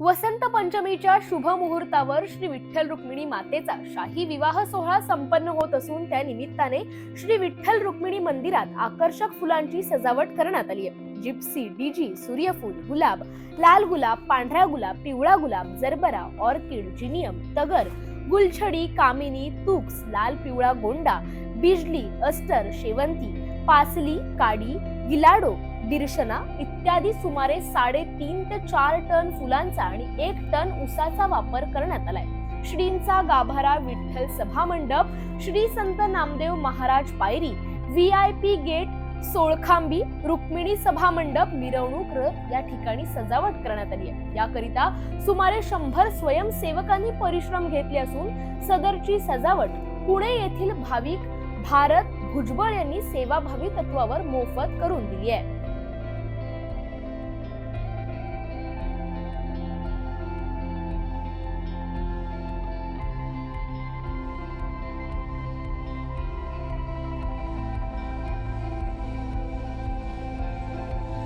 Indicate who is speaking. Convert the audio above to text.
Speaker 1: वसंत पंचमीच्या शुभ मुहूर्तावर श्री विठ्ठल रुक्मिणी मातेचा शाही विवाह सोहळा संपन्न होत असून त्या निमित्ताने श्री विठ्ठल रुक्मिणी मंदिरात आकर्षक फुलांची सजावट करण्यात आली आहे. जिप्सी डीजी सूर्यफूल गुलाब लाल गुलाब पांढरा गुलाब पिवळा गुलाब जरबरा ऑर्किड जिनियम तगर गुलछडी कामिनी तुक्स लाल पिवळा गोंडा बिजली अस्टर शेवंती पासली काडी गिलाडो दिर्शना इत्यादी सुमारे साडेतीन ते चार टन फुलांचा आणि एक टन उसाचा वापर करण्यात आलाय. श्रींचा गाभारा विठ्ठल सभा मंडप श्री संत नामदेव महाराज पायरी V I P gate Solkhambi Rukmini सभा मंडप मिरवणूक रथ या ठिकाणी सजावट करण्यात आली आहे. याकरिता सुमारे शंभर स्वयंसेवकांनी परिश्रम घेतले असून सदरची सजावट पुणे येथील भाविक भारत भुजबळ यांनी सेवाभावी तत्वावर मोफत करून दिली आहे.